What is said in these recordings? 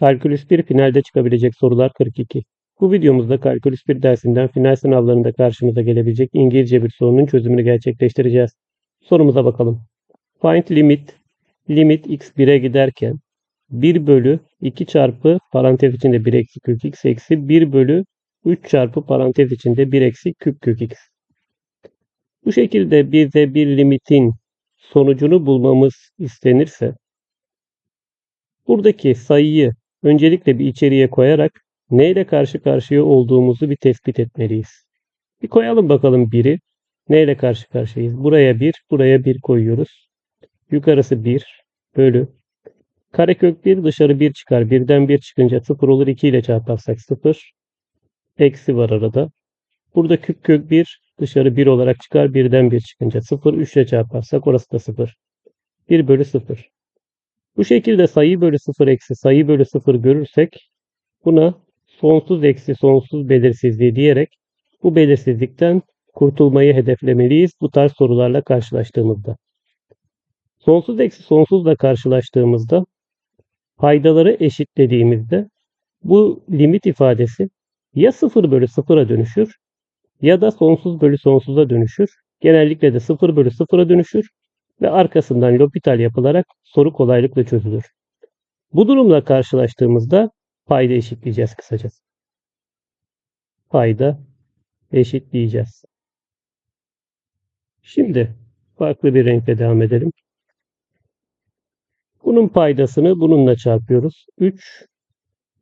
Kalkülüs 1 finalde çıkabilecek sorular 42. Bu videomuzda Kalkülüs 1 dersinden final sınavlarında karşımıza gelebilecek İngilizce bir sorunun çözümünü gerçekleştireceğiz. Sorumuza bakalım. Find limit, limit x 1'e giderken 1 bölü 2 çarpı parantez içinde 1 eksi kök x eksi 1 bölü 3 çarpı parantez içinde 1 eksi küp kök x. Bu şekilde bize bir limitin sonucunu bulmamız istenirse buradaki sayıyı öncelikle bir içeriye koyarak neyle karşı karşıya olduğumuzu bir tespit etmeliyiz. Bir koyalım bakalım biri. Neyle karşı karşıyayız? Buraya 1, buraya 1 koyuyoruz. Yukarısı 1 bölü. Karekök 1 dışarı 1 çıkar. 1'den 1 çıkınca 0 olur. 2 ile çarparsak 0. Eksi var arada. Burada küp kök 1 dışarı 1 olarak çıkar. 1'den 1 çıkınca 0. 3 ile çarparsak orası da 0. 1 bölü 0. Bu şekilde sayı bölü 0 eksi sayı bölü 0 görürsek buna sonsuz eksi sonsuz belirsizliği diyerek bu belirsizlikten kurtulmayı hedeflemeliyiz bu tarz sorularla karşılaştığımızda. Sonsuz eksi sonsuzla karşılaştığımızda paydaları eşitlediğimizde bu limit ifadesi ya 0 bölü 0'a dönüşür ya da sonsuz bölü sonsuza dönüşür. Genellikle de 0 bölü 0'a dönüşür ve arkasından L'Hopital yapılarak soru kolaylıkla çözülür. Bu durumla karşılaştığımızda payda eşitleyeceğiz kısacası. Payda eşitleyeceğiz. Şimdi farklı bir renkle devam edelim. Bunun paydasını bununla çarpıyoruz. 3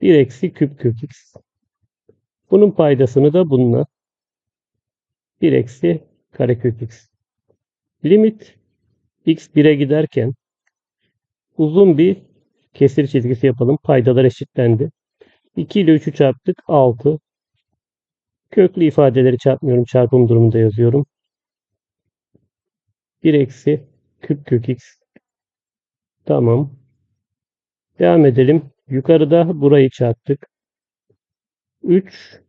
1 eksi küp kök x. Bunun paydasını da bununla 1 eksi karekök x. Limit x 1'e giderken uzun bir kesir çizgisi yapalım. Paydalar eşitlendi. 2 ile 3'ü çarptık. 6. Köklü ifadeleri çarpmıyorum. Çarpım durumunda yazıyorum. 1 eksi küp kök x. Tamam. Devam edelim. Yukarıda burayı çarptık. 3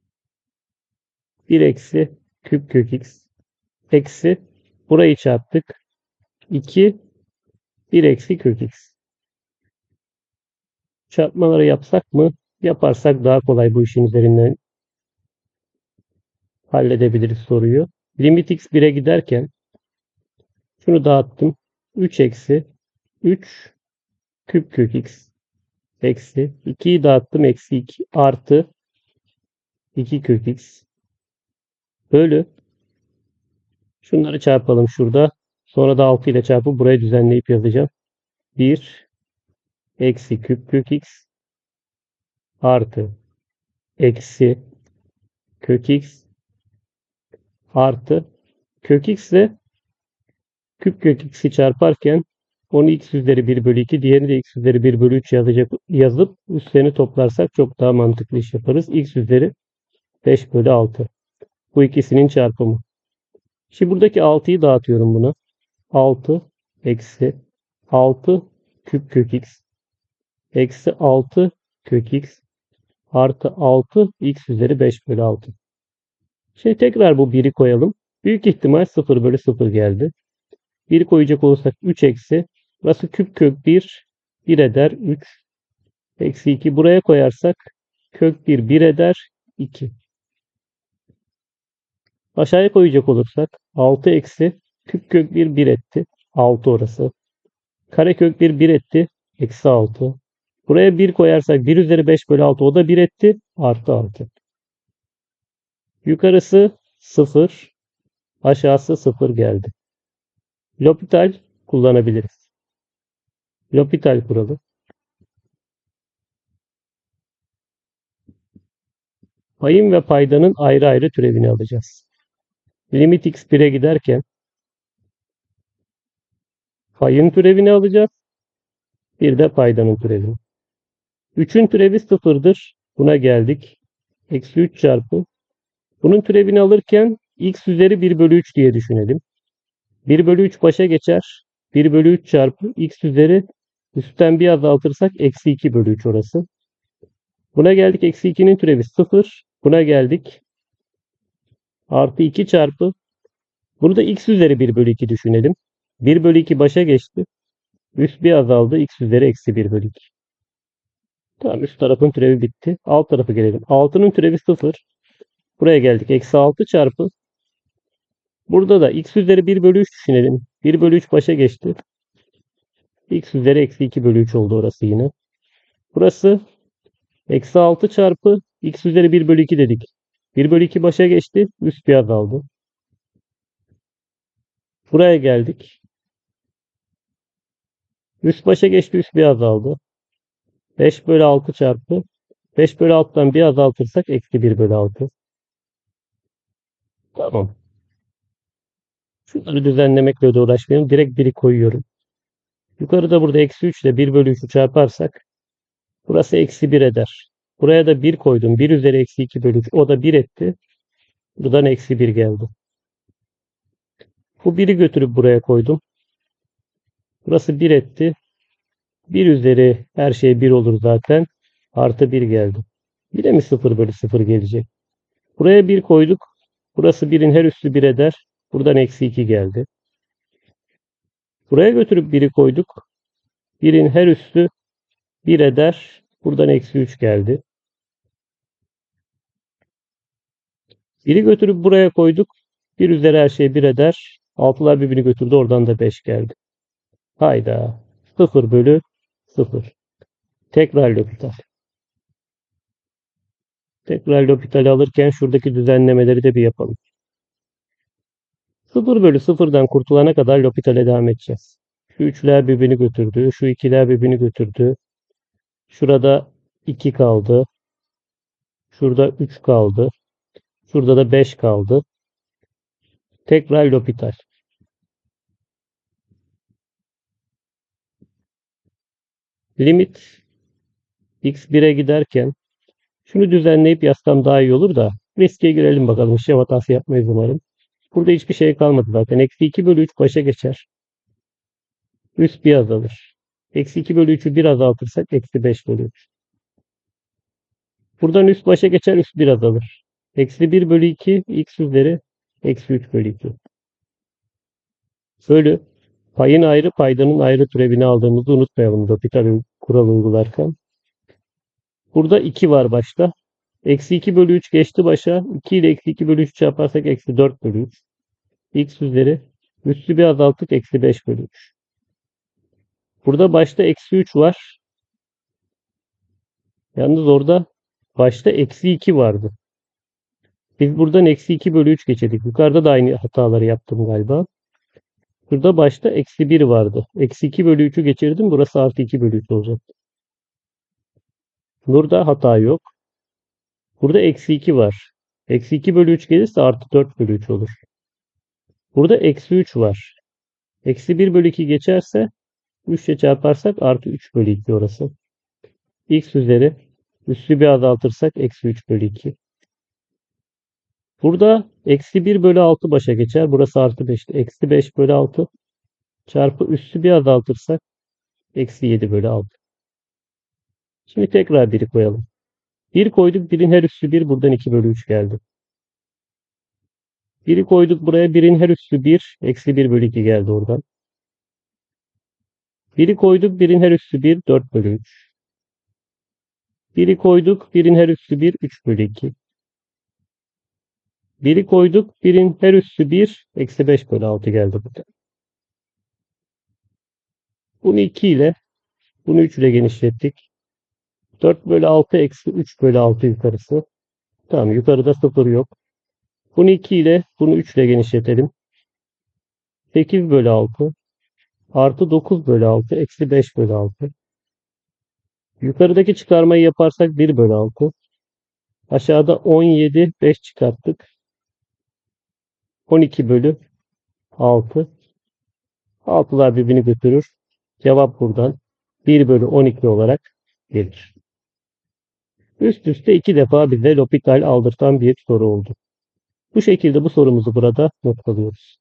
1 eksi küp kök x eksi burayı çarptık. 2 1 eksi kök x. Çarpmaları yapsak mı? Yaparsak daha kolay bu işin üzerinden halledebiliriz soruyu. Limit x 1'e giderken şunu dağıttım. 3 eksi 3 küp kök x eksi 2'yi dağıttım. Eksi 2 artı 2 kök x bölü şunları çarpalım şurada. Sonra da 6 ile çarpıp buraya düzenleyip yazacağım. 1 eksi küp kök x artı eksi kök x artı kök x ile küp kök x'i çarparken onu x üzeri 1 bölü 2 diğerini de x üzeri 1 bölü 3 yazacak, yazıp üstlerini toplarsak çok daha mantıklı iş yaparız. x üzeri 5 bölü 6. Bu ikisinin çarpımı. Şimdi buradaki 6'yı dağıtıyorum buna. 6 eksi 6 küp kök x eksi 6 kök x artı 6 x üzeri 5 bölü 6. Şimdi tekrar bu 1'i koyalım. Büyük ihtimal 0 bölü 0 geldi. 1 koyacak olursak 3 eksi. Burası küp kök 1 1 eder 3. Eksi 2 buraya koyarsak kök 1 1 eder 2. Aşağıya koyacak olursak 6 eksi küp kök 1 1 etti. 6 orası. Kare kök 1 1 etti. Eksi 6. Buraya 1 koyarsak 1 üzeri 5 bölü 6 o da 1 etti. Artı 6. Yukarısı 0. Aşağısı 0 geldi. L'Hopital kullanabiliriz. L'Hopital kuralı. Payın ve paydanın ayrı ayrı türevini alacağız. Limit x 1'e giderken payın türevini alacağız. Bir de paydanın türevini. 3'ün türevi sıfırdır. Buna geldik. Eksi 3 çarpı. Bunun türevini alırken x üzeri 1 bölü 3 diye düşünelim. 1 bölü 3 başa geçer. 1 bölü 3 çarpı x üzeri üstten bir azaltırsak eksi 2 bölü 3 orası. Buna geldik. Eksi 2'nin türevi 0. Buna geldik. Artı 2 çarpı. Bunu da x üzeri 1 bölü 2 düşünelim. 1 bölü 2 başa geçti. Üst bir azaldı. x üzeri eksi 1 bölü 2. Tamam üst tarafın türevi bitti. Alt tarafa gelelim. 6'nın türevi 0. Buraya geldik. Eksi 6 çarpı. Burada da x üzeri 1 bölü 3 düşünelim. 1 bölü 3 başa geçti. x üzeri eksi 2 bölü 3 oldu orası yine. Burası eksi 6 çarpı x üzeri 1 bölü 2 dedik. 1 bölü 2 başa geçti. Üst bir azaldı. Buraya geldik. Üst başa geçti. Üst bir azaldı. 5 bölü 6 çarpı 5 bölü 6'dan bir azaltırsak eksi 1 bölü 6. Tamam. Şunları düzenlemekle de uğraşmayalım. Direkt 1'i koyuyorum. Yukarıda burada eksi 3 ile 1 bölü 3'ü çarparsak burası eksi 1 eder. Buraya da 1 koydum. 1 üzeri eksi 2 bölü 3. O da 1 etti. Buradan eksi 1 geldi. Bu 1'i götürüp buraya koydum. Burası 1 etti. 1 üzeri her şey 1 olur zaten. Artı 1 geldi. De mi 0 bölü 0 gelecek? Buraya 1 koyduk. Burası 1'in her üstü 1 eder. Buradan eksi 2 geldi. Buraya götürüp 1'i koyduk. 1'in her üstü 1 eder. Buradan eksi 3 geldi. 1'i götürüp buraya koyduk. 1 üzeri her şey 1 eder. 6'lar birbirini götürdü. Oradan da 5 geldi. Hayda. 0 bölü 0. Tekrar L'Hopital. Tekrar L'Hopital alırken şuradaki düzenlemeleri de bir yapalım. 0 bölü 0'dan kurtulana kadar L'Hopital'e devam edeceğiz. Şu üçler birbirini götürdü. Şu ikiler birbirini götürdü. Şurada 2 kaldı. Şurada 3 kaldı. Şurada da 5 kaldı. Tekrar L'Hopital. Limit x 1'e giderken şunu düzenleyip yazsam daha iyi olur da riske girelim bakalım. İşlem hatası yapmayız umarım. Burada hiçbir şey kalmadı zaten. Eksi 2 bölü 3 başa geçer. Üst bir azalır. Eksi 2 bölü 3'ü bir azaltırsak eksi 5 bölü 3. Buradan üst başa geçer üst bir azalır. Eksi 1 bölü 2 x üzeri eksi 3 bölü 2. Bölü payın ayrı paydanın ayrı türevini aldığımızı unutmayalım da bir tabi kural uygularken. Burada 2 var başta. Eksi 2 bölü 3 geçti başa. 2 ile eksi 2 bölü 3 çarparsak eksi 4 bölü 3. x üzeri üstü bir azalttık eksi 5 bölü 3. Burada başta eksi 3 var. Yalnız orada başta eksi 2 vardı. Biz buradan eksi 2 bölü 3 geçirdik. Yukarıda da aynı hataları yaptım galiba. Burada başta eksi 1 vardı. Eksi 2 bölü 3'ü geçirdim. Burası artı 2 bölü 3 olacak. Burada hata yok. Burada eksi 2 var. Eksi 2 bölü 3 gelirse artı 4 bölü 3 olur. Burada eksi 3 var. Eksi 1 bölü 2 geçerse 3 ile çarparsak artı 3 bölü 2 orası. x üzeri üssü bir azaltırsak eksi 3 bölü 2. Burada eksi 1 bölü 6 başa geçer. Burası artı 5. Eksi 5 bölü 6 çarpı üssü bir azaltırsak eksi 7 bölü 6. Şimdi tekrar 1'i koyalım. 1 koyduk. 1'in her üssü 1. Buradan 2 bölü 3 geldi. 1'i koyduk buraya. 1'in her üssü 1. Eksi 1 bölü 2 geldi oradan. 1'i koyduk. 1'in her üssü 1. 4 bölü 3. 1'i koyduk. 1'in her üssü 1. 3 bölü 2. 1'i koyduk. 1'in her üssü 1. Eksi 5 bölü 6 geldi burada. Bunu 2 ile bunu 3 ile genişlettik. 4 bölü 6 eksi 3 bölü 6 yukarısı. Tamam yukarıda 0 yok. Bunu 2 ile bunu 3 ile genişletelim. 8 bölü 6 artı 9 bölü 6 eksi 5 bölü 6. Yukarıdaki çıkarmayı yaparsak 1 bölü 6. Aşağıda 17 5 çıkarttık. 12 bölü 6. 6'lar birbirini götürür. Cevap buradan 1 bölü 12 olarak gelir. Üst üste iki defa bize L'Hopital aldırtan bir soru oldu. Bu şekilde bu sorumuzu burada noktalıyoruz.